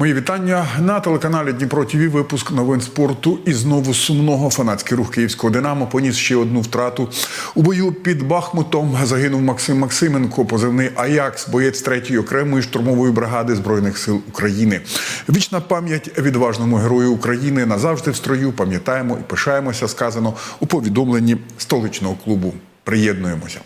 Мої вітання на телеканалі Дніпро ТВ. Випуск новин спорту. І знову сумного фанатський рух київського Динамо поніс ще одну втрату. У бою під Бахмутом загинув Максим Максименко, позивний Аякс, боєць третьої окремої штурмової бригади збройних сил України. Вічна пам'ять відважному герою України назавжди в строю. Пам'ятаємо і пишаємося. Сказано у повідомленні столичного клубу. Приєднуємося.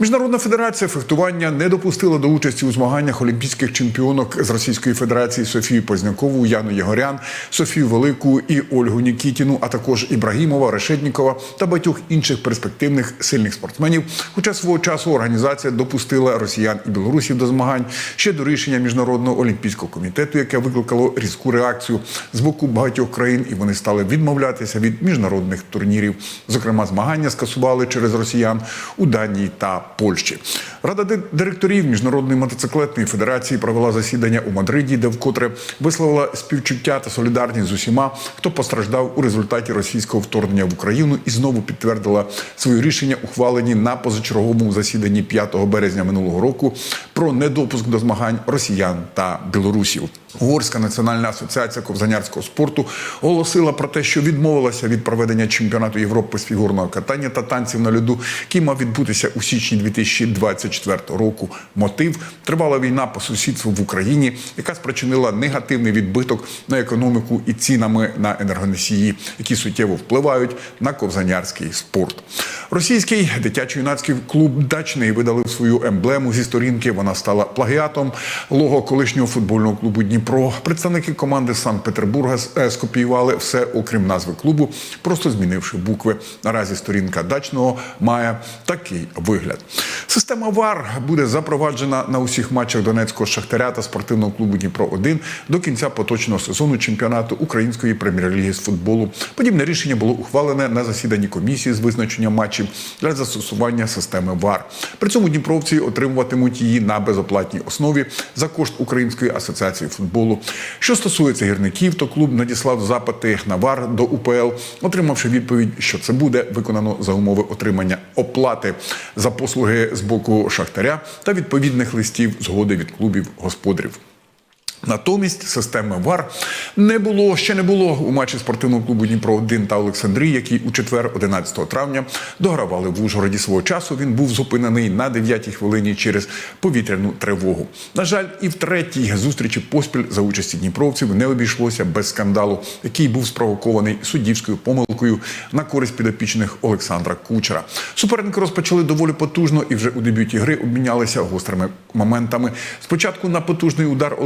Міжнародна федерація фехтування не допустила до участі у змаганнях олімпійських чемпіонок з Російської Федерації Софію Познякову, Яну Ягорян, Софію Велику і Ольгу Нікітіну, а також Ібрагімова, Решетнікова та багатьох інших перспективних сильних спортсменів. Хоча свого часу організація допустила росіян і білорусів до змагань ще до рішення міжнародного олімпійського комітету, яке викликало різку реакцію з боку багатьох країн, і вони стали відмовлятися від міжнародних турнірів. Зокрема, змагання скасували через росіян у Данії та Польщі. Рада директорів міжнародної мотоциклетної федерації провела засідання у Мадриді, де вкотре висловила співчуття та солідарність з усіма, хто постраждав у результаті російського вторгнення в Україну, і знову підтвердила свої рішення, ухвалені на позачерговому засіданні 5 березня минулого року про недопуск до змагань росіян та білорусів. Угорська національна асоціація ковзанярського спорту оголосила про те, що відмовилася від проведення чемпіонату Європи з фігурного катання та танців на льоду, який мав відбутися у січні 2024 року. Мотив тривала війна по сусідству в Україні, яка спричинила негативний відбиток на економіку і цінами на енергоносії, які суттєво впливають на ковзанярський спорт. Російський дитячо-юнацький клуб Дачний видалив свою емблему зі сторінки. Вона стала плагіатом лого колишнього футбольного клубу Дніпро. Представники команди Санкт-Петербурга е, скопіювали все, окрім назви клубу, просто змінивши букви. Наразі сторінка дачного має такий вигляд. Система ВАР буде запроваджена на усіх матчах Донецького шахтаря та спортивного клубу Дніпро 1 до кінця поточного сезону чемпіонату Української прем'єр-ліги з футболу. Подібне рішення було ухвалене на засіданні комісії з визначення матчів для застосування системи ВАР. При цьому дніпровці отримуватимуть її на безоплатній основі за кошт Української асоціації футболу. Що стосується гірників, то клуб надіслав запити на ВАР до УПЛ, отримавши відповідь, що це буде виконано за умови отримання оплати за послуги з боку шахтаря та відповідних листів згоди від клубів господарів. Натомість системи ВАР не було ще не було у матчі спортивного клубу Дніпро 1 та Олександрій, який у четвер, 11 травня, догравали в Ужгороді свого часу. Він був зупинений на 9-й хвилині через повітряну тривогу. На жаль, і в третій зустрічі поспіль за участі дніпровців не обійшлося без скандалу, який був спровокований суддівською помилкою на користь підопічних Олександра Кучера. Суперники розпочали доволі потужно і вже у дебюті гри обмінялися гострими моментами. Спочатку на потужний удар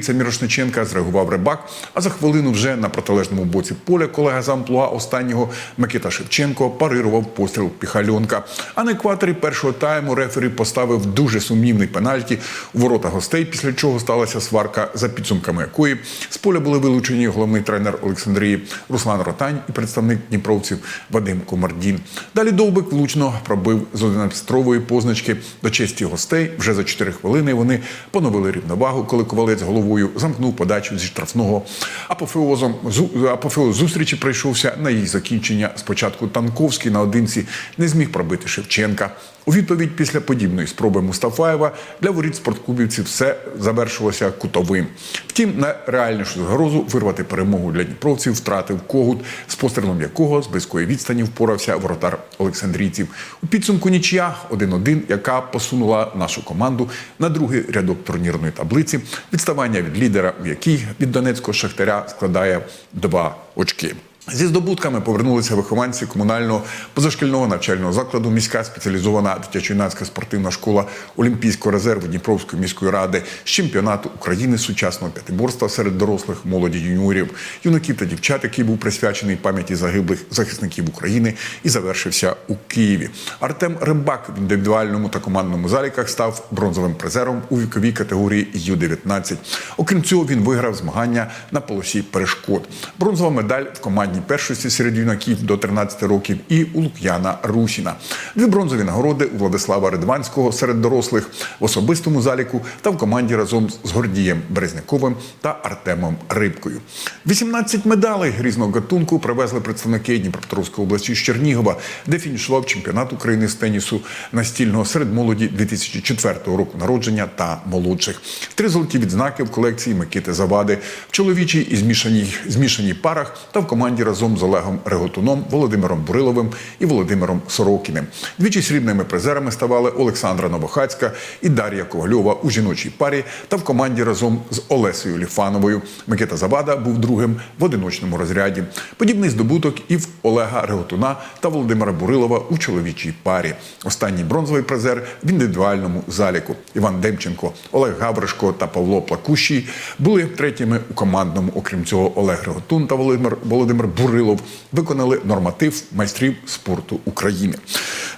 Олександрійця Мірошниченка зреагував рибак, а за хвилину вже на протилежному боці поля колега з амплуа останнього Микита Шевченко парирував постріл Піхальонка. А на екваторі першого тайму рефері поставив дуже сумнівний пенальті у ворота гостей, після чого сталася сварка, за підсумками якої з поля були вилучені головний тренер Олександрії Руслан Ротань і представник дніпровців Вадим Комардін. Далі Довбик влучно пробив з 11-метрової позначки до честі гостей. Вже за 4 хвилини вони поновили рівновагу, коли ковалець головою замкнув подачу зі штрафного. Апофеозом апофеоз зустрічі прийшовся на її закінчення. Спочатку Танковський наодинці не зміг пробити Шевченка. У відповідь після подібної спроби Мустафаєва для воріт спорткубівців все завершилося кутовим. Втім, на реальнішу загрозу вирвати перемогу для дніпровців втратив когут, з пострілом якого з близької відстані впорався воротар Олександрійців. У підсумку нічия 1-1, яка посунула нашу команду на другий рядок турнірної таблиці, відставання від лідера, який від донецького шахтаря складає два очки. Зі здобутками повернулися вихованці комунального позашкільного навчального закладу міська спеціалізована дитячо-юнацька спортивна школа Олімпійського резерву Дніпровської міської ради з чемпіонату України сучасного п'ятиборства серед дорослих молоді юніорів, юнаків та дівчат, який був присвячений пам'яті загиблих захисників України і завершився у Києві. Артем Рибак в індивідуальному та командному заліках став бронзовим призером у віковій категорії Ю-19. Окрім цього, він виграв змагання на полосі перешкод. Бронзова медаль в команді командній першості серед юнаків до 13 років і у Лук'яна Русіна. Дві бронзові нагороди у Владислава Редванського серед дорослих в особистому заліку та в команді разом з Гордієм Березняковим та Артемом Рибкою. 18 медалей різного гатунку привезли представники Дніпропетровської області з Чернігова, де фінішував чемпіонат України з тенісу настільного серед молоді 2004 року народження та молодших. Три золоті відзнаки в колекції Микити Завади в чоловічій і змішаній, змішаній парах та в команді разом з Олегом Реготуном, Володимиром Буриловим і Володимиром Сорокіним. Двічі срібними призерами ставали Олександра Новохацька і Дар'я Ковальова у жіночій парі та в команді разом з Олесею Ліфановою. Микита Завада був другим в одиночному розряді. Подібний здобуток і в Олега Реготуна та Володимира Бурилова у чоловічій парі. Останній бронзовий призер в індивідуальному заліку. Іван Демченко, Олег Гавришко та Павло Плакущий були третіми у командному. Окрім цього, Олег Реготун та Володимир, Володимир Бурилов виконали норматив майстрів спорту України.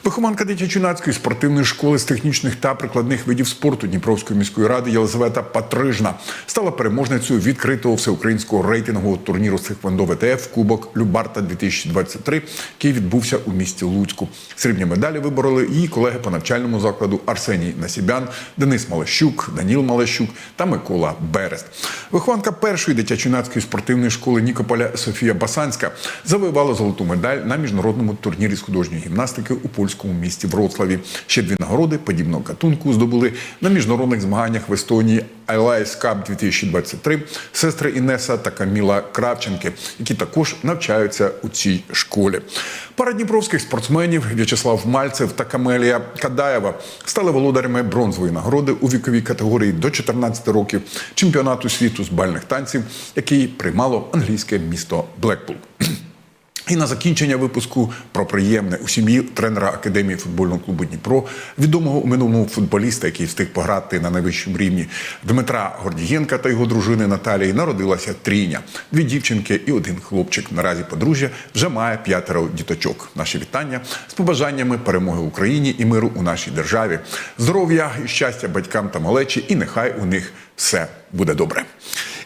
Вихованка дитячо-юнацької спортивної школи з технічних та прикладних видів спорту Дніпровської міської ради Єлизавета Патрижна стала переможницею відкритого всеукраїнського рейтингового турніру з цихвондо ВТФ Кубок Любарта 2023, який відбувся у місті Луцьку. Срібні медалі вибороли її колеги по навчальному закладу Арсеній Насібян, Денис Малещук, Даніл Малещук та Микола Берест. Вихованка першої дитячо-юнацької спортивної школи Нікополя Софія Басанська завоювала золоту медаль на міжнародному турнірі з художньої гімнастики у польському місті Вроцлаві. Ще дві нагороди подібного гатунку здобули на міжнародних змаганнях в Естонії ILS Cup 2023 сестри Інеса та Каміла Кравченки, які також навчаються у цій школі. Пара дніпровських спортсменів В'ячеслав Мальцев та Камелія Кадаєва стали володарями бронзової нагороди у віковій категорії до 14 років чемпіонату світу з бальних танців, який приймало англійське місто Блекпул. І на закінчення випуску про приємне у сім'ї тренера академії футбольного клубу Дніпро, відомого у минулому футболіста, який встиг пограти на найвищому рівні Дмитра Гордієнка та його дружини Наталії, народилася трійня: дві дівчинки і один хлопчик. Наразі подружжя вже має п'ятеро діточок. Наші вітання з побажаннями перемоги Україні і миру у нашій державі, здоров'я і щастя батькам та малечі, і нехай у них все буде добре.